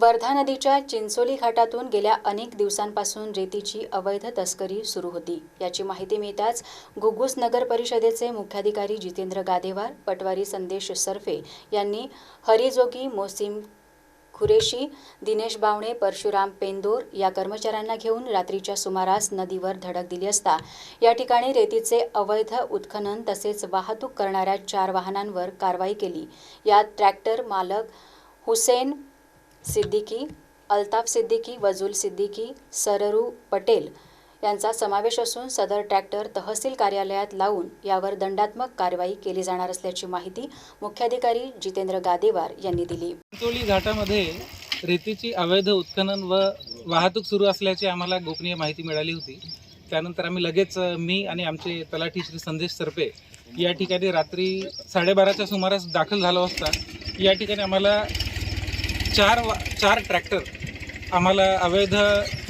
वर्धा नदीच्या चिंचोली घाटातून गेल्या अनेक दिवसांपासून रेतीची अवैध तस्करी सुरू होती. याची माहिती मिळताच घुग्गुस नगर परिषदेचे मुख्याधिकारी जितेंद्र गादेवार पटवारी संदेश सरफे यांनी हरिजोगी मोसीम खुरेशी दिनेश बावणे परशुराम पेंदोर या कर्मचाऱ्यांना घेऊन रात्रीच्या सुमारास नदीवर धडक दिली असता या ठिकाणी रेतीचे अवैध उत्खनन तसेच वाहतूक करणाऱ्या चार वाहनांवर कारवाई केली. यात ट्रॅक्टर मालक हुसेन सिद्दीकी अल्ताफ सिद्दीकी वजूल सिद्दीकी सररू पटेल यांचा समावेश असून सदर ट्रॅक्टर तहसील कार्यालयात लावून यावर दंडात्मक कारवाई केली जाणार असल्याची माहिती मुख्याधिकारी जितेंद्र गादेवार यांनी दिली. चिंचोली घाटामध्ये रेतीची अवैध उत्खनन व वाहतूक सुरू असल्याची आम्हाला गोपनीय माहिती मिळाली होती. त्यानंतर आम्ही लगेच मी आणि आमचे तलाठी श्री संदेश सरपे या ठिकाणी रात्री साडेबाराच्या सुमारास दाखल झालो असता. या ठिकाणी आम्हाला चार वा चार ट्रॅक्टर आम्हाला अवैध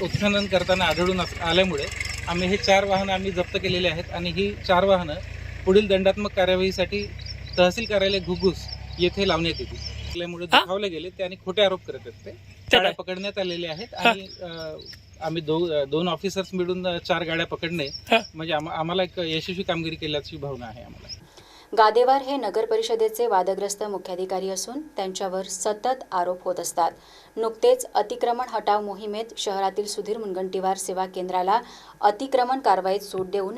उत्खनन करताना आढळून आल्यामुळे आम्ही हे चार वाहनं आम्ही जप्त केलेले आहेत आणि ही चार वाहनं पुढील दंडात्मक कार्यवाहीसाठी तहसील कार्यालय घुगुस येथे लावण्यात येतील. असल्यामुळे दुखावले गेले ते आणि खोटे आरोप करत आहेत ते. गाड्या पकडण्यात आलेले आहेत आणि आम्ही दो दोन ऑफिसर्स मिळून चार गाड्या पकडणे म्हणजे आम- आम्हाला एक यशस्वी कामगिरी केल्याची भावना आहे आम्हाला. गादेवार हे नगर परिषदेचे वादग्रस्त मुख्याधिकारी असून त्यांच्यावर सतत आरोप होत असतात. नुकतेच अतिक्रमण हटाव मोहिमेत शहरातील सुधीर मुनगंटीवार सेवा केंद्राला अतिक्रमण कारवाईत सूट देऊन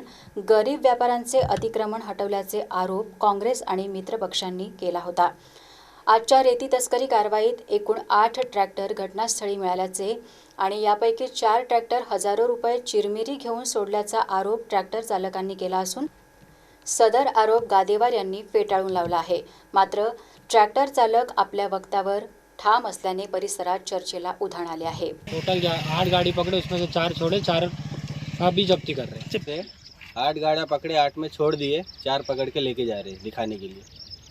गरीब व्यापाऱ्यांचे अतिक्रमण हटवल्याचे आरोप काँग्रेस आणि मित्रपक्षांनी केला होता. आजच्या रेती तस्करी कारवाईत एकूण आठ ट्रॅक्टर घटनास्थळी मिळाल्याचे आणि यापैकी चार ट्रॅक्टर हजारो रुपये चिरमिरी घेऊन सोडल्याचा आरोप ट्रॅक्टर चालकांनी केला असून सदर आरोप गादेवार यांनी फेटाळून लावला आहे. मात्र ट्रॅक्टर चालक आपल्या वक्तावर ठाम असल्याने परिसरात चर्चेला उधाण आले आहे. टोटल जा- आठ गाड़ी पकड़े उसमें से चार छोड़े चार अभी जब्ती कर रहे हैं. आठ गाड़ियाँ पकड़े आठ में छोड़ दिए चार पकड़ के लेके जा रहे हैं दिखाने के लिए.